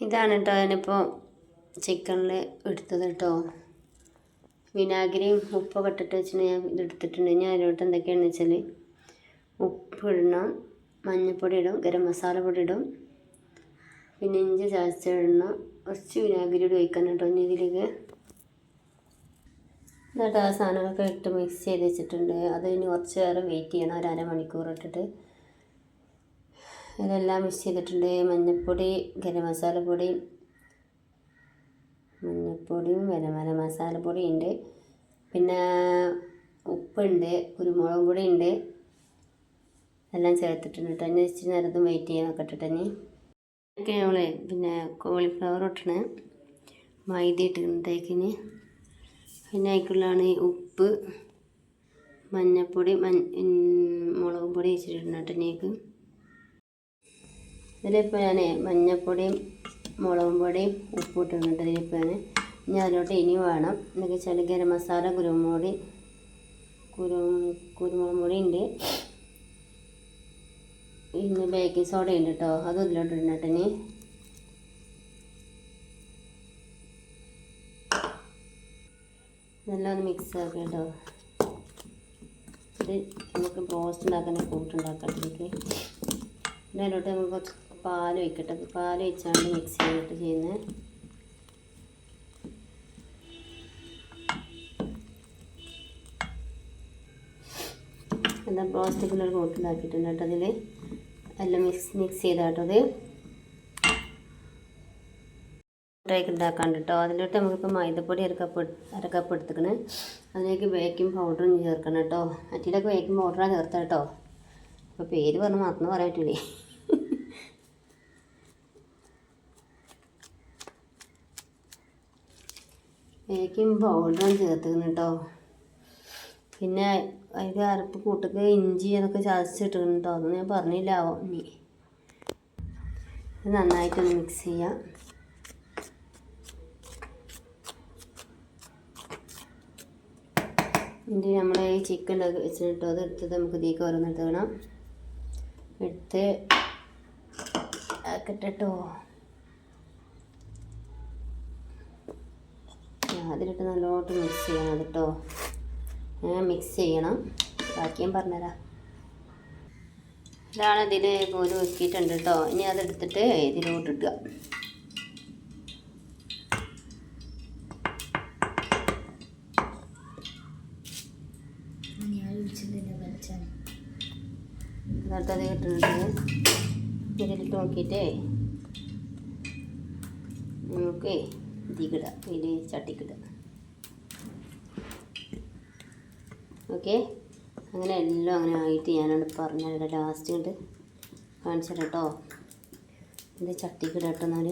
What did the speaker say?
ഇതാണ് കേട്ടോ ഞാനിപ്പോൾ ചിക്കനിൽ എടുത്തത് കേട്ടോ വിനാഗിരിയും ഉപ്പൊക്കെ ഇട്ടിട്ട് വെച്ചിട്ട് ഞാൻ ഇത് എടുത്തിട്ടുണ്ട്. ഞാൻ അതിലോട്ട് എന്തൊക്കെയാണെന്ന് വെച്ചാൽ ഉപ്പ് ഇടണം മഞ്ഞൾപ്പൊടി ഇടും ഗരം മസാല പൊടി ഇടും. പിന്നെ ഇഞ്ചി ചാച്ചിടണം കുറച്ച് വിനാഗിരി കൂടി ഒഴിക്കണം കേട്ടോ ഇനി ഇതിലേക്ക്. എന്നിട്ട് ആ സാധനങ്ങളൊക്കെ ഇട്ട് മിക്സ് ചെയ്ത് വെച്ചിട്ടുണ്ട്. അത് ഇനി കുറച്ച് നേരം വെയിറ്റ് ചെയ്യണം. ഒരു അരമണിക്കൂർ ഇട്ടിട്ട്. ഇതെല്ലാം മിക്സ് ചെയ്തിട്ടുണ്ട്. മഞ്ഞൾപ്പൊടി ഗരം മസാലപ്പൊടി മഞ്ഞൾപ്പൊടിയും ഗരം മസാലപ്പൊടി ഉണ്ട്. പിന്നെ ഉപ്പുണ്ട് കുരുമുളക് പൊടി ഉണ്ട്. എല്ലാം ചേർത്തിട്ടുണ്ട് കേട്ടോ അതിന് ഇച്ചിരി നേരത്തും വെയിറ്റ് ചെയ്യാൻ നോക്കട്ടെ ഇനി. ഒക്കെ പിന്നെ കോളിഫ്ലവർ ഇട്ടണ് മൈദ ഇട്ടിട്ടുണ്ടേക്കിന് പിന്നെ അതിക്കുള്ളതാണ് ഉപ്പ് മഞ്ഞൾപ്പൊടി മഞ്ഞ മുളക് പൊടി വെച്ചിട്ടുണ്ട് കേട്ടോ ഇതിലിപ്പോൾ ഞാൻ മഞ്ഞൾപ്പൊടിയും മുളകും പൊടിയും ഉപ്പ് ഇട്ടിട്ടുണ്ട് ഇതിലിപ്പോൾ ഞാൻ ഇനി അതിലോട്ട് ഇനി വേണം. എന്നൊക്കെ വെച്ചാൽ ഗരം മസാല കുരുമുളക് പൊടി കുരു കുരുമുളക് പൊടി ഉണ്ട് പിന്നെ ബേക്കിംഗ് സോഡ ഉണ്ട് കേട്ടോ അതും ഇതിലോട്ട് ഇടണം ഇനി. നല്ലോണം മിക്സ് ആക്കാം കേട്ടോ ഇത് നമുക്ക് ബ്രോസ്റ്റ് ഉണ്ടാക്കുന്ന കൂട്ടുണ്ടാക്കാം ഇതിലേക്ക്. പിന്നെ നമുക്ക് കുറച്ച് പാൽ ഒഴിക്കട്ടെ. പാൽ ഒഴിച്ചാണ് മിക്സ് ചെയ്തിട്ട് ചെയ്യുന്നത്. എന്താ ബ്രോസ്റ്റിക്കുള്ള ഒരു കൂട്ടുണ്ടാക്കിയിട്ടുണ്ട് കേട്ടോ അതിൽ എല്ലാം മിക്സ് മിക്സ് ചെയ്താട്ടോ അത്. ഡ്രൈക്ക് ഉണ്ടാക്കാൻ കേട്ടോ അതിലോട്ട് നമുക്കിപ്പോൾ മൈദപ്പൊടി അരക്കപ്പ് അരക്കപ്പ് അര കപ്പ് അതിലേക്ക് ബേക്കിംഗ് പൗഡറും ചേർക്കണം കേട്ടോ അറ്റിയിലൊക്കെ ബേക്കിംഗ് പൗഡറാണ് ചേർത്ത കേട്ടോ അപ്പോൾ പേര് പറഞ്ഞ് മറന്നു പറയാൻ ബേക്കിംഗ് പൗഡറും ചേർത്തിരുന്നു കേട്ടോ പിന്നെ അതിന്റെ അരപ്പ് കൂട്ടക്ക് ഇഞ്ചി അതൊക്കെ ചതച്ചിട്ടിരുന്നു കേട്ടോ അതൊന്നും ഞാൻ പറഞ്ഞില്ലാവോ ഇനി നന്നായിട്ടൊന്ന് മിക്സ് ചെയ്യാം. ഇനി നമ്മൾ ഈ ചിക്കൻ വെച്ചിട്ടോ അത് എടുത്തത് നമുക്ക് ഇതിലേക്ക് ഓരോന്നെടുത്ത് വേണം. എടുത്ത് ആക്കട്ടോ അതിലിട്ട് നല്ലോട്ട് മിക്സ് ചെയ്യണം കേട്ടോ അങ്ങനെ മിക്സ് ചെയ്യണം. ബാക്കി ഞാൻ പറഞ്ഞുതരാം ഇതാണ് ഇതിൽ കോരി വെക്കിയിട്ടുണ്ട് കേട്ടോ ഇനി അതെടുത്തിട്ട് ഇതിലോട്ട് ഇടുക അത് കിട്ടുന്നുണ്ട് ഇതിലിട്ട് നോക്കിയിട്ടേ. നമുക്ക് ഇതിക്കിടാം ഇതിൽ ചട്ടിക്കിടാം. ഓക്കെ? അങ്ങനെ എല്ലാം അങ്ങനെ ആയിട്ട് ഞാനോട് പറഞ്ഞാൽ ലാസ്റ്റ് കണ്ട് കാണിച്ചു കേട്ടോ ഇത് ചട്ടിക്കിട കേട്ടോ എന്നാൽ